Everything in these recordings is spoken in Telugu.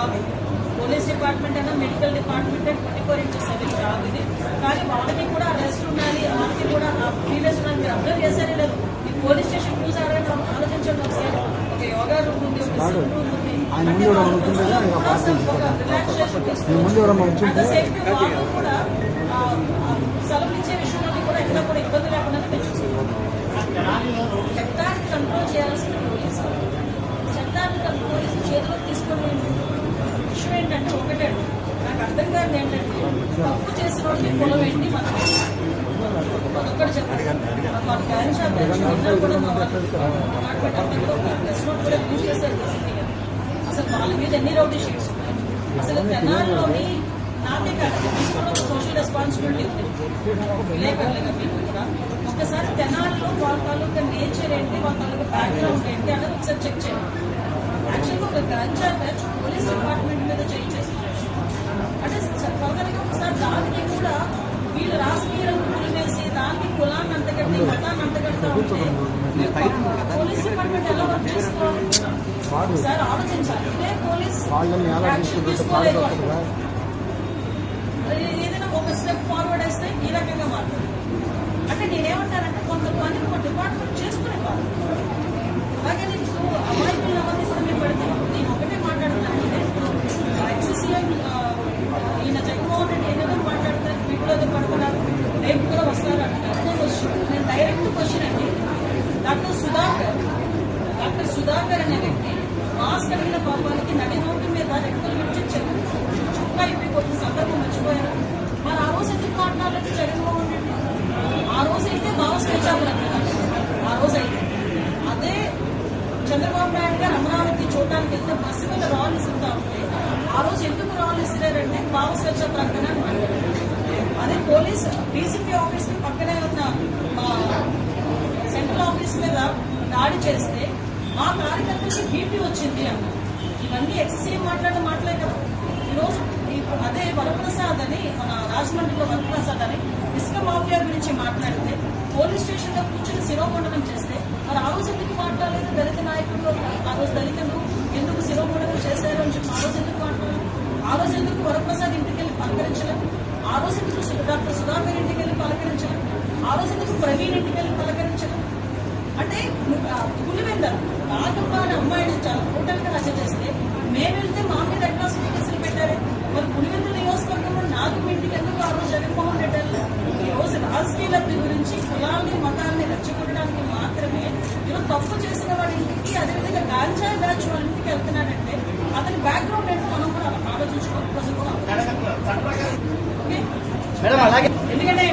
జాబ్ పోలీస్ డిపార్ట్మెంట్ అయినా medical department twenty four into seven job ఇది. కానీ వాళ్ళకి కూడా రెస్ట్ ఉండాలి వాళ్ళకి కూడా ప్రీవియస్ ఉండాలి మీరు అబ్జర్వ్ చేశారే లేదు ఈ పోలీస్ స్టేషన్ చూసారని ఆలోచించండి ఒకసారి. ఒక యోగా రూమ్ ఉంది ఒక రూమ్ ఉంది. సెలవులు ఇచ్చే విషయంలో కూడా ఎక్కడ కూడా ఇబ్బంది లేకుండా నాకు ఏంటంటే తప్పు చేసిన వాళ్ళకి పొలం ఏంటి మనం చెప్పండి వాళ్ళ క్యారీ షాప్ కూడా ప్రెస్ నోట్ కూడా చేశారు అసలు వాళ్ళ మీద ఎన్ని రౌడీ షీట్స్ ఉన్నాయి? అసలు తెనాల్లోని నాకే కాదు తీసుకున్న ఒక సోషల్ రెస్పాన్సిబిలిటీ ఉంది. విలేకరులుగా మీకు కూడా. ఒకసారి తెనాల్లో వాళ్ళ తాలూకా నేచర్ ఏంటి వాళ్ళ తాలూకా బ్యాక్గ్రౌండ్ ఏంటి అనేది ఒకసారి చెక్ చేయండి. యాక్చువల్గా ఒక గంజా బ్యాచ్ పోలీస్ డిపార్ట్మెంట్ ఎలా వర్క్ చేసుకోవాలి ఆలోచించాలి. పోలీస్ ఏదైనా ఒక స్టెప్ ఫార్వర్డ్ వేస్తే ఈ రకంగా మారుతుంది అంటే నేనేమంటానంటే కొంతమంది ఒక డిపార్ట్మెంట్ చేసుకునే వాళ్ళు అలాగే నీకు అమాయకులు ఎవరిని కూడా మీరు పెడితే నేను ఒకటే మాట్లాడుతున్నాను ఎక్స్ సీఎం ఈయన జగన్మోహన్ రెడ్డి ఏదైనా మాట్లాడతారు వీటిలో ఏదో పడుతున్నారు రేపు కూడా వస్తారు అంటారు నేను వచ్చి- నేను డైరెక్ట్ క్వశ్చన్ అండి డాక్టర్ సుధాకర్ డాక్టర్ సుధాకర్ అనే వ్యక్తి మాస్క్ అడిగిన పాపానికి నడి రోడ్డు మీద రెక్కలు విడిచి చుక్క ఇప్పి కొట్టిన సందర్భం మర్చిపోయారు మరి ఆ రోజు ఎందుకు మాట్లాడలేదు జగన్మోహన్ రెడ్డి ఆ రోజు అయితే భావ స్వేచ్ఛాలు ఆ రోజు అయితే అదే చంద్రబాబు నాయుడు గారు అమరావతి చూడడానికి వెళ్తే బస్సు మీద రాళ్ళు ఇస్తుంటా ఉంటే ఆ రోజు ఎందుకు రాళ్ళు ఇస్తున్నారంటే భావ స్వేచ్ఛ ప్రకటన అని మాట్లాడారు అదే పోలీస్ డీసీపీ ఆఫీస్కి పక్కనే ఉన్న మా సెంట్రల్ ఆఫీస్ మీద దాడి చేస్తే మా కార్యకర్తలకి బీపీ వచ్చింది అన్న ఇవన్నీ ఎక్సీఎం మాట్లాడిన మాటలే కదా. ఈరోజు ఈ- అదే వరప్రసాద్ అని మన రాజమండ్రిలో వరప్రసాద్ అని ఇసుక మాఫియా గురించి మాట్లాడితే పోలీస్ స్టేషన్లో కూర్చొని శిరోమండనం చేస్తే మరి ఆ రోజు ఎందుకు మాట్లాడలేదు దళిత నాయకులు? ఆ రోజు దళితులు ఎందుకు శిరోమండనం చేశారు అని చెప్పి ఆ రోజు ఎందుకు మాట్లాడలేదు ఆ రోజు ఎందుకు వరప్రసాద్ ఇంటికి వెళ్ళి పలకరించలేదు ఆ రోజు ఎందుకు సు- డాక్టర్ సుధాకర్ ఇంటికి వెళ్ళి పలకరించలేదు ఆ రోజు ఎందుకు ప్రవీణ్ ఇంటికి వెళ్ళి పలకరించలేదు అంటే పులివెందరు నాగమ్మ అనే అమ్మాయిని గా రచన చేస్తే మేము వెళ్తే మా మీద అట్రాసిటీ పెట్టారు. మరి పులివెందుల నియోజకవర్గంలో నాగమ్మ ఇంటికి ఎందుకు ఆ రోజు జగన్మోహన్ రెడ్డి? ఈ రోజు రాజకీయ లబ్ధి గురించి కులాన్ని మతాన్ని రెచ్చగొట్టడానికి మాత్రమే ఈరోజు తప్పు చేసిన వాడి ఇంటికి అదేవిధంగా గాంజా బ్యాచ్ వాళ్ళ ఇంటికి వెళ్తున్నాడంటే అతని బ్యాక్గ్రౌండ్ ఏంటో మనం కూడా ఆలోచించుకోవాలి ప్రజలు కూడా ఎందుకంటే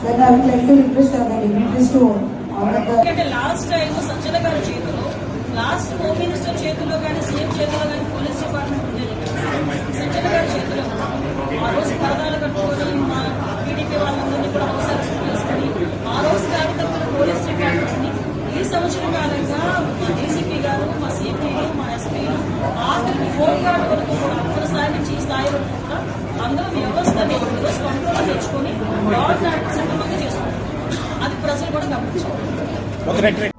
Then I would like to request our dignitaries to the last time Sajjala గారి చేతిలో లాస్ట్ హోమ్ మినిస్టర్ చేతిలో కానీ సీఎం చేతిలో కానీ పోలీస్ డిపార్ట్మెంట్ ఉండేది. సజ్జల గారి చేతిలో. ఆ రోజు పరదాలు కట్టుకొని మా టీడీపీ వాళ్ళందరినీ కూడా తీసుకొని ఆ రోజు కార్యకర్తలు పోలీస్ డిపార్ట్మెంట్ ఈ సంవత్సరం కాలంగా మా డీసీపీ గారు మా సిపిలు మా ఎస్పీలు ఆఖరికి హోమ్ వరకు కూడా స్థాయిలో కూడా అందరూ వ్యవస్థని రివర్స్ కంట్రోల్ తెచ్చుకొని లాడ్ సక్రమంగా చేసుకుంటారు అది ప్రజలు కూడా గమనించారు